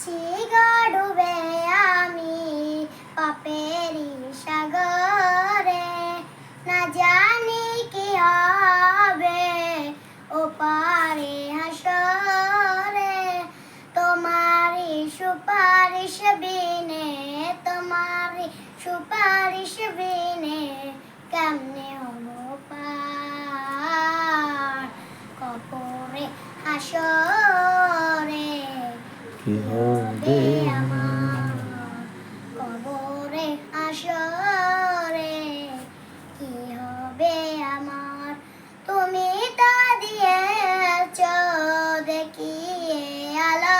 যাচ্ছি গডুবে আমি না জানি কি হবে তোমারি সুপারিশ বিনে তোমারি সুপারিশ বিনে কপরে হাসরে কি হবে কি হবে আমার? তুমি তা দিয়েছ দেখিয়ে আলোর